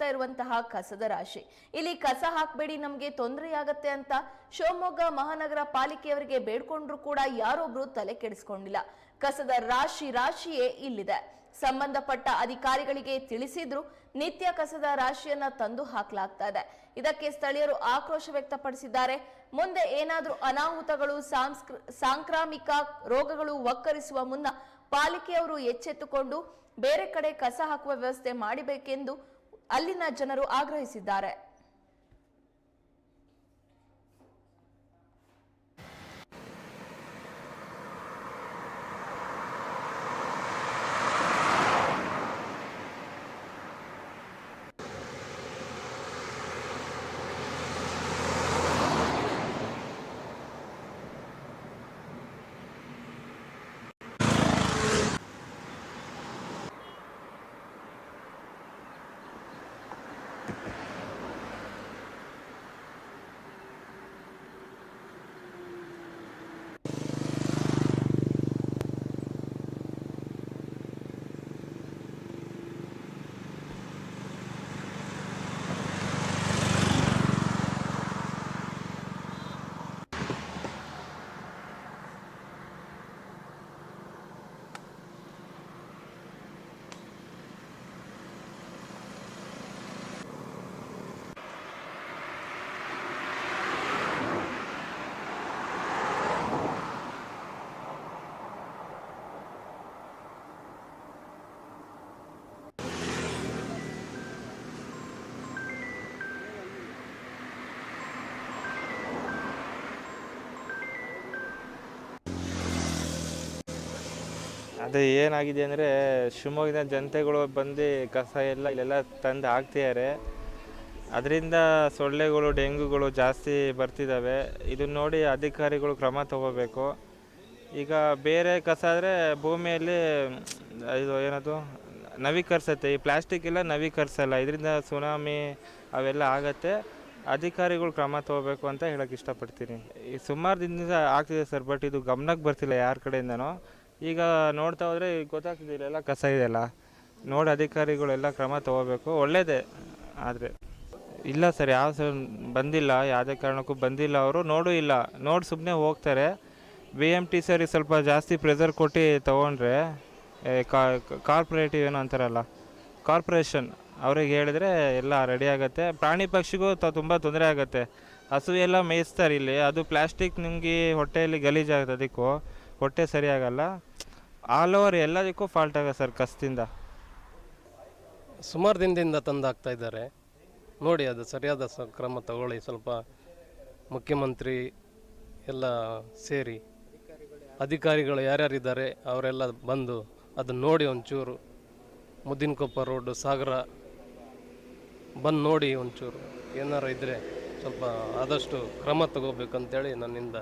ಆಗ್ತಾ ಇರುವಂತಹ ಕಸದ ರಾಶಿ. ಇಲ್ಲಿ ಕಸ ಹಾಕ್ಬೇಡಿ, ನಮ್ಗೆ ತೊಂದರೆಯಾಗತ್ತೆ ಅಂತ ಶಿವಮೊಗ್ಗ ಮಹಾನಗರ ಪಾಲಿಕೆಯವರಿಗೆ ಬೇಡ್ಕೊಂಡ್ರು ಕೂಡ ಯಾರೊಬ್ರು ತಲೆ ಕೆಡಿಸ್ಕೊಂಡಿಲ್ಲ. ಕಸದ ರಾಶಿ ರಾಶಿಯೇ ಇಲ್ಲಿದೆ. ಸಂಬಂಧಪಟ್ಟ ಅಧಿಕಾರಿಗಳಿಗೆ ತಿಳಿಸಿದ್ರು ನಿತ್ಯ ಕಸದ ರಾಶಿಯನ್ನ ತಂದು ಹಾಕಲಾಗ್ತಾ ಇದೆ. ಇದಕ್ಕೆ ಸ್ಥಳೀಯರು ಆಕ್ರೋಶ ವ್ಯಕ್ತಪಡಿಸಿದ್ದಾರೆ. ಮುಂದೆ ಏನಾದ್ರೂ ಅನಾಹುತಗಳು ಸಾಂಕ್ರಾಮಿಕ ರೋಗಗಳು ಒಕ್ಕರಿಸುವ ಮುನ್ನ ಪಾಲಿಕೆಯವರು ಎಚ್ಚೆತ್ತುಕೊಂಡು ಬೇರೆ ಕಡೆ ಕಸ ಹಾಕುವ ವ್ಯವಸ್ಥೆ ಮಾಡಬೇಕೆಂದು ಅಲ್ಲಿನ ಜನರು ಆಗ್ರಹಿಸಿದ್ದಾರೆ. ಅದು ಏನಾಗಿದೆ ಅಂದರೆ ಶಿವಮೊಗ್ಗದ ಜನತೆಗಳು ಬಂದು ಕಸ ಎಲ್ಲ ಇಲ್ಲೆಲ್ಲ ತಂದು ಹಾಕ್ತಿದ್ದಾರೆ. ಅದರಿಂದ ಸೊಳ್ಳೆಗಳು, ಡೆಂಗುಗಳು ಜಾಸ್ತಿ ಬರ್ತಿದ್ದಾವೆ. ಇದನ್ನ ನೋಡಿ ಅಧಿಕಾರಿಗಳು ಕ್ರಮ ತಗೋಬೇಕು. ಈಗ ಬೇರೆ ಕಸ ಆದರೆ ಭೂಮಿಯಲ್ಲಿ, ಇದು ಏನದು, ನವೀಕರಿಸುತ್ತೆ. ಈ ಪ್ಲಾಸ್ಟಿಕ್ ಎಲ್ಲ ನವೀಕರಿಸಲ್ಲ. ಇದರಿಂದ ಸುನಾಮಿ ಅವೆಲ್ಲ ಆಗತ್ತೆ. ಅಧಿಕಾರಿಗಳು ಕ್ರಮ ತಗೋಬೇಕು ಅಂತ ಹೇಳಕ್ಕೆ ಇಷ್ಟಪಡ್ತೀನಿ. ಈ ಸುಮಾರು ದಿನದಿಂದ ಆಗ್ತಿದೆ ಸರ್, ಬಟ್ ಇದು ಗಮನಕ್ಕೆ ಬರ್ತಿಲ್ಲ ಯಾರ ಕಡೆಯಿಂದನೋ. ಈಗ ನೋಡ್ತಾ ಹೋದರೆ ಗೊತ್ತಾಗ್ತಿದೆ ಇಲ್ಲೆಲ್ಲ ಕಸ ಇದೆಯಲ್ಲ. ನೋಡಿ ಅಧಿಕಾರಿಗಳೆಲ್ಲ ಕ್ರಮ ತಗೋಬೇಕು. ಒಳ್ಳೇದೇ ಆದರೆ. ಇಲ್ಲ ಸರ್, ಯಾವ ಸರ್ ಬಂದಿಲ್ಲ, ಯಾವುದೇ ಕಾರಣಕ್ಕೂ ಬಂದಿಲ್ಲ ಅವರು. ನೋಡೂ ಇಲ್ಲ. ನೋಡಿ ಸುಮ್ಮನೆ ಹೋಗ್ತಾರೆ. ಬಿ ಎಂ ಟಿ ಸರಿಗೆ ಸ್ವಲ್ಪ ಜಾಸ್ತಿ ಪ್ರೆಸರ್ ಕೊಟ್ಟು ತೊಗೊಂಡ್ರೆ ಕಾರ್ಪೊರೇಟಿವ್ ಏನೋ ಅಂತಾರಲ್ಲ ಕಾರ್ಪೊರೇಷನ್ ಅವ್ರಿಗೆ ಹೇಳಿದ್ರೆ ಎಲ್ಲ ರೆಡಿ ಆಗುತ್ತೆ. ಪ್ರಾಣಿ ಪಕ್ಷಿಗೂ ತ, ತುಂಬ ತೊಂದರೆ ಆಗುತ್ತೆ. ಹಸುವೆಲ್ಲ ಮೇಯಿಸ್ತಾರೆ ಇಲ್ಲಿ. ಅದು ಪ್ಲಾಸ್ಟಿಕ್ ನಿಮಗೆ ಹೊಟ್ಟೆಯಲ್ಲಿ ಗಲೀಜಾಗುತ್ತೆ ಅದಕ್ಕೂ. ಹೊಟ್ಟೆ ಸರಿಯಾಗಲ್ಲ. ಆಲ್ ಓವರ್ ಎಲ್ಲದಕ್ಕೂ ಫಾಲ್ಟ್ ಆಗ ಸರ್ ಕಸ್ತಿಂದ. ಸುಮಾರು ದಿನದಿಂದ ತಂದಾಗ್ತಾ ಇದ್ದಾರೆ. ನೋಡಿ ಅದು ಸರಿಯಾದ ಸ ಕ್ರಮ ತಗೊಳ್ಳಿ. ಸ್ವಲ್ಪ ಮುಖ್ಯಮಂತ್ರಿ ಎಲ್ಲ ಸೇರಿ ಅಧಿಕಾರಿಗಳು ಯಾರ್ಯಾರಿದ್ದಾರೆ ಅವರೆಲ್ಲ ಬಂದು ಅದನ್ನು ನೋಡಿ ಒಂಚೂರು ಮುದ್ದಿನಕೊಪ್ಪ ರೋಡು, ಸಾಗರ ಬಂದು ನೋಡಿ ಒಂಚೂರು. ಏನಾರು ಇದ್ದರೆ ಸ್ವಲ್ಪ ಆದಷ್ಟು ಕ್ರಮ ತಗೋಬೇಕಂತೇಳಿ ನನ್ನಿಂದ